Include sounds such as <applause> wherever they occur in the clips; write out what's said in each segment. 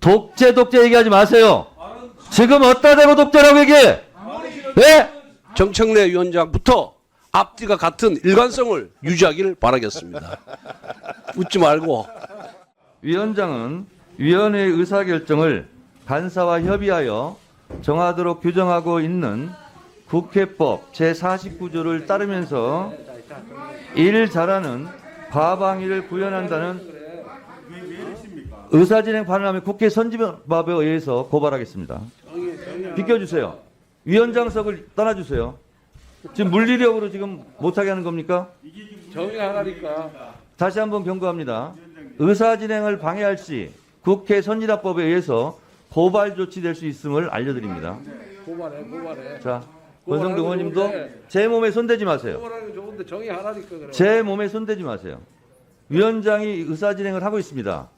독재 독재 얘기하지 마세요. 지금 어디다 대고 독재라고 얘기해? 네? 정청래 위원장부터 앞뒤가 같은 일관성을 유지하기를 바라겠습니다. 웃지 말고 위원장은 위원회의 의사결정을 간사와 협의하여 정하도록 규정하고 있는 국회법 제49조를 따르면서 일 잘하는 과방위를 구현한다는 의사진행 반응하면 국회 선진법에 의해서 고발하겠습니다. 비켜주세요. 위원장석을 떠나주세요. 지금 물리력으로 지금 못하게 하는 겁니까? 정의하라니까. 다시 한번 경고합니다. 의사 진행을 방해할 시 국회 선진화법에 의해서 고발 조치될 수 있음을 알려드립니다. 고발해 고발해. 자, 권성동 의원님도 제 몸에 손대지 마세요. 제 몸에 손대지 마세요. 위원장이 의사 진행을 하고 있습니다.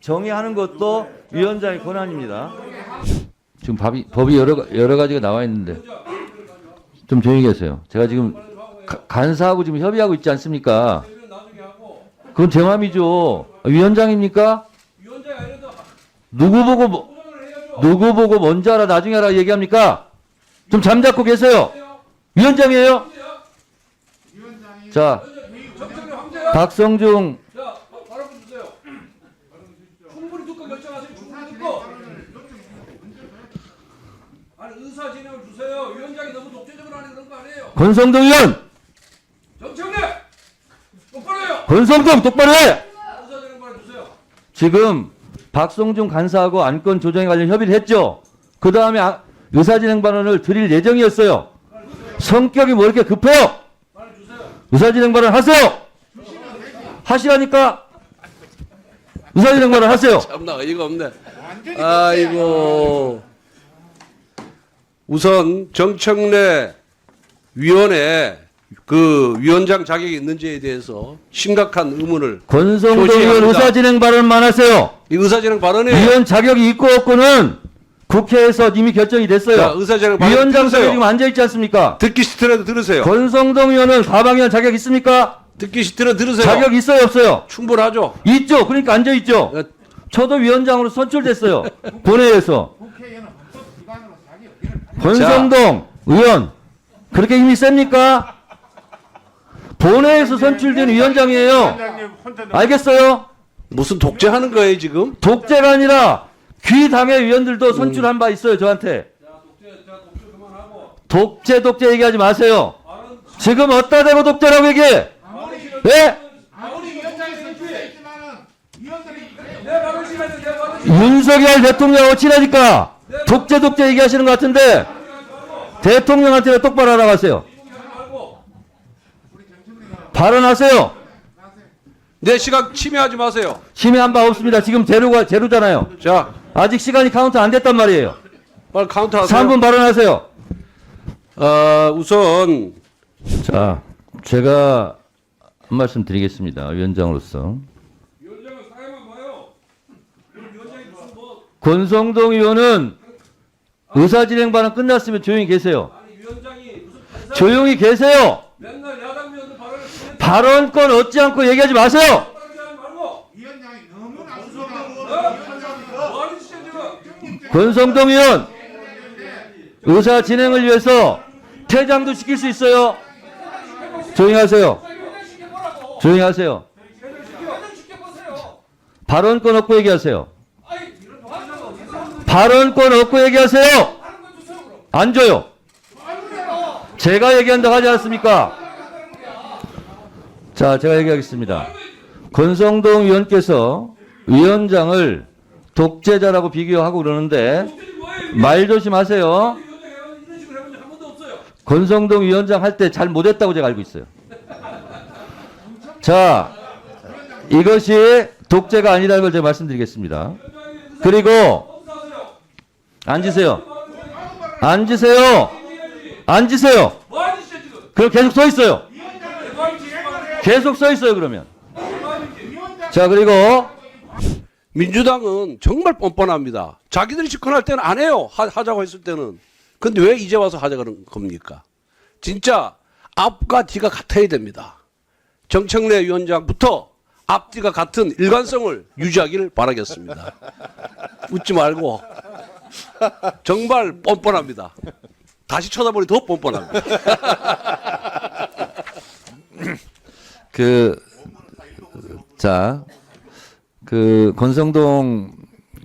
정의하는 것도 위원장의 권한입니다. 지금 법이, 법이 여러, 가- 여러 가지가 나와 있는데 좀 조용히 계세요. 제가 지금 가- 간사하고 지금 협의하고 있지 않습니까? 그건 제 맘이죠. 위원장입니까? 누구 보고 뭐- 누구 보고 먼저 하라 나중에 하라 얘기합니까? 좀 잠잡고 계세요. 위원장이에요? 자, 박성중 자, 바로 주세요. 충분히 듣고 결정하세요. 충분히 듣고. 아니 의사 진행을 주세요. 위원장이 너무 독재적으로 하는 그런 거 아니에요. 권성동 의원, 정청래 똑바로 해요. 권성동 똑바로 해. 주세요. 지금 박성중 간사하고 안건 조정에 관련 협의를 했죠. 그 다음에 의사진행반원을 드릴 예정이었어요. 성격이 뭐 이렇게 급해요? 의사진행반원 하세요. 하시라니까. 의사진행반원 하세요. 참나 어이가 없네. 아이고. 우선 정청래 위원회 그 위원장 자격이 있는지에 대해서 심각한 의문을 권성동 의원 조치합니다. 의사진행반원만 하세요. 이 의사진행 발언에 위원 자격이 있고 없고는 국회에서 이미 결정이 자, 됐어요. 의사진행 발언 위원장석에 들으세요. 지금 앉아 있지 않습니까? 듣기 싫더라도 들으세요. 권성동 의원은 가방위원 자격 있습니까? 듣기 싫더라도 들으세요. 자격 있어요, 없어요? 충분하죠. 있죠. 그러니까 앉아 있죠. 어, 저도 위원장으로 선출됐어요. 본회의에서. 권성동 의원 그렇게 힘이 셉니까? 본회의에서 선출된 위원장이에요. 알겠어요? 무슨 독재하는 거예요 지금? 독재가 아니라 귀당의 위원들도 선출한 바 있어요. 저한테. 독재 독재 얘기하지 마세요. 지금 어디다 대고 독재라고 얘기해? 네? 윤석열 대통령하고 친하니까 독재 독재 얘기하시는 것 같은데 대통령한테 똑바로 알아가세요. 발언하세요. 내 시간 침해하지 마세요. 심의한 바 없습니다. 지금 제로가 제로잖아요. 자, 아직 시간이 카운트 안 됐단 말이에요. 빨리 카운트 하세요. 3분 발언하세요. 어, 우선 자, 제가 한 말씀 드리겠습니다. 위원장으로서. 위원장은 사회만 봐요. 위원장이 무슨 뭐 권성동 의원은 의사 진행 발언 끝났으면 조용히 계세요. 아니 위원장이 무슨 판사 조용히 계세요. 맨날 야당 위원들 발언을 듣는 발언권 얻지 않고 얘기하지 마세요. 하지 말고. 위원장이 너무나 어? 무서워. 뭐 하는 짓이야 지금? 권성동 의원 의사 진행을 위해서 퇴장도 시킬 수 있어요. 조용히 하세요. 조용히 하세요. 발언권 얻고 얘기하세요. 발언권 얻고 얘기하세요. 안 줘요. 제가 얘기한다고 하지 않았습니까? 자, 제가 얘기하겠습니다. 권성동 의원께서 위원장을 독재자라고 비교하고 그러는데 말 조심하세요. 권성동 위원장 할 때 잘 못했다고 제가 알고 있어요. 자, 이것이 독재가 아니라는 걸 제가 말씀드리겠습니다. 그리고. 앉으세요. 앉으세요. 앉으세요. 그럼 계속 서 있어요. 계속 서 있어요. 그러면. 자, 그리고 민주당은 정말 뻔뻔합니다. 자기들이 집권할 때는 안 해요. 하, 하자고 했을 때는. 근데 왜 이제 와서 하자 그런 겁니까? 진짜 앞과 뒤가 같아야 됩니다. 정청래 위원장부터 앞뒤가 같은 일관성을 유지하기를 바라겠습니다. 웃지 말고 정말 뻔뻔합니다. 다시 쳐다보니 더 뻔뻔합니다. <laughs> 그, 자, 그, 권성동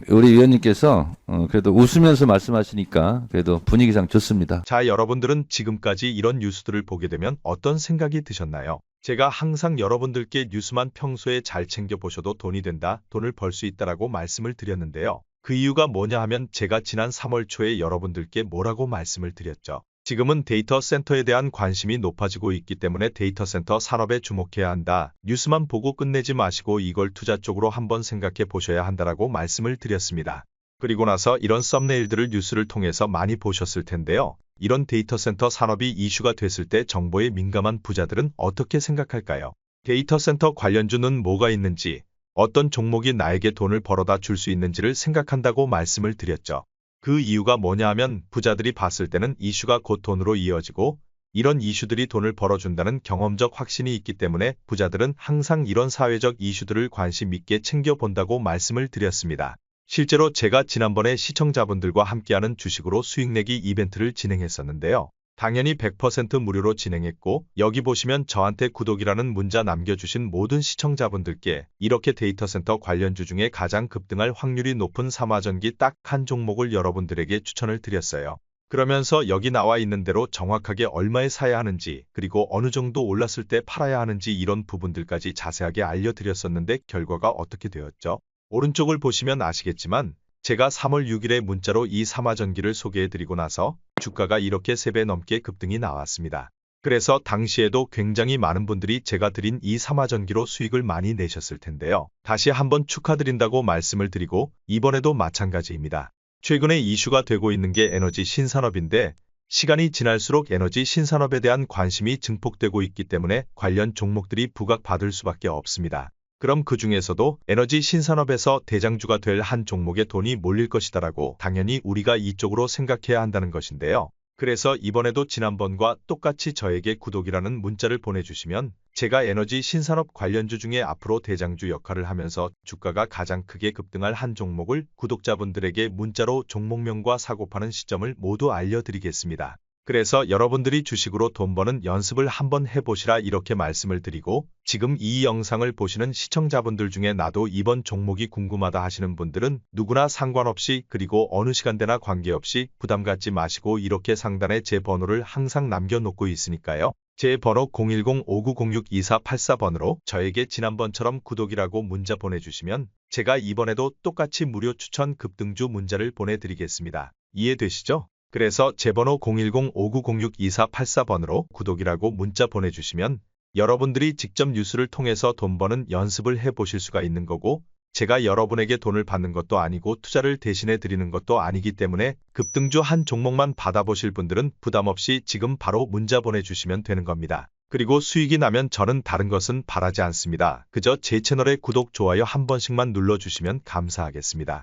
우리 위원님께서, 어, 그래도 웃으면서 말씀하시니까, 그래도 분위기상 좋습니다. 자, 여러분들은 지금까지 이런 뉴스들을 보게 되면 어떤 생각이 드셨나요? 제가 항상 여러분들께 뉴스만 평소에 잘 챙겨 보셔도 돈이 된다, 돈을 벌 수 있다라고 말씀을 드렸는데요. 그 이유가 뭐냐 하면 제가 지난 3월 초에 여러분들께 뭐라고 말씀을 드렸죠. 지금은 데이터 센터에 대한 관심이 높아지고 있기 때문에 데이터 센터 산업에 주목해야 한다. 뉴스만 보고 끝내지 마시고 이걸 투자 쪽으로 한번 생각해 보셔야 한다라고 말씀을 드렸습니다. 그리고 나서 이런 썸네일들을 뉴스를 통해서 많이 보셨을 텐데요. 이런 데이터 센터 산업이 이슈가 됐을 때 정보에 민감한 부자들은 어떻게 생각할까요? 데이터 센터 관련주는 뭐가 있는지, 어떤 종목이 나에게 돈을 벌어다 줄 수 있는지를 생각한다고 말씀을 드렸죠. 그 이유가 뭐냐 하면 부자들이 봤을 때는 이슈가 곧 돈으로 이어지고 이런 이슈들이 돈을 벌어준다는 경험적 확신이 있기 때문에 부자들은 항상 이런 사회적 이슈들을 관심 있게 챙겨본다고 말씀을 드렸습니다. 실제로 제가 지난번에 시청자분들과 함께하는 주식으로 수익 내기 이벤트를 진행했었는데요. 당연히 100% 무료로 진행했고 여기 보시면 저한테 구독이라는 문자 남겨주신 모든 시청자분들께 이렇게 데이터 센터 관련주 중에 가장 급등할 확률이 높은 삼화전기 딱 한 종목을 여러분들에게 추천을 드렸어요. 그러면서 여기 나와 있는 대로 정확하게 얼마에 사야 하는지 그리고 어느 정도 올랐을 때 팔아야 하는지 이런 부분들까지 자세하게 알려드렸었는데 결과가 어떻게 되었죠? 오른쪽을 보시면 아시겠지만 제가 3월 6일에 문자로 이 삼화전기를 소개해드리고 나서 주가가 이렇게 3배 넘게 급등이 나왔습니다. 그래서 당시에도 굉장히 많은 분들이 제가 드린 이 삼화전기로 수익을 많이 내셨을 텐데요. 다시 한번 축하드린다고 말씀을 드리고 이번에도 마찬가지입니다. 최근에 이슈가 되고 있는 게 에너지 신산업인데 시간이 지날수록 에너지 신산업에 대한 관심이 증폭되고 있기 때문에 관련 종목들이 부각받을 수밖에 없습니다. 그럼 그 중에서도 에너지 신산업에서 대장주가 될 한 종목에 돈이 몰릴 것이다라고 당연히 우리가 이쪽으로 생각해야 한다는 것인데요. 그래서 이번에도 지난번과 똑같이 저에게 구독이라는 문자를 보내주시면 제가 에너지 신산업 관련주 중에 앞으로 대장주 역할을 하면서 주가가 가장 크게 급등할 한 종목을 구독자분들에게 문자로 종목명과 사고파는 시점을 모두 알려드리겠습니다. 그래서 여러분들이 주식으로 돈 버는 연습을 한번 해보시라 이렇게 말씀을 드리고 지금 이 영상을 보시는 시청자분들 중에 나도 이번 종목이 궁금하다 하시는 분들은 누구나 상관없이 그리고 어느 시간대나 관계없이 부담 갖지 마시고 이렇게 상단에 제 번호를 항상 남겨놓고 있으니까요. 제 번호 010-5906-2484번으로 저에게 지난번처럼 구독이라고 문자 보내주시면 제가 이번에도 똑같이 무료 추천 급등주 문자를 보내드리겠습니다. 이해되시죠? 그래서 제 번호 010-5906-2484번으로 구독이라고 문자 보내주시면 여러분들이 직접 뉴스를 통해서 돈 버는 연습을 해보실 수가 있는 거고 제가 여러분에게 돈을 받는 것도 아니고 투자를 대신해 드리는 것도 아니기 때문에 급등주 한 종목만 받아보실 분들은 부담 없이 지금 바로 문자 보내주시면 되는 겁니다. 그리고 수익이 나면 저는 다른 것은 바라지 않습니다. 그저 제 채널에 구독, 좋아요 한 번씩만 눌러주시면 감사하겠습니다.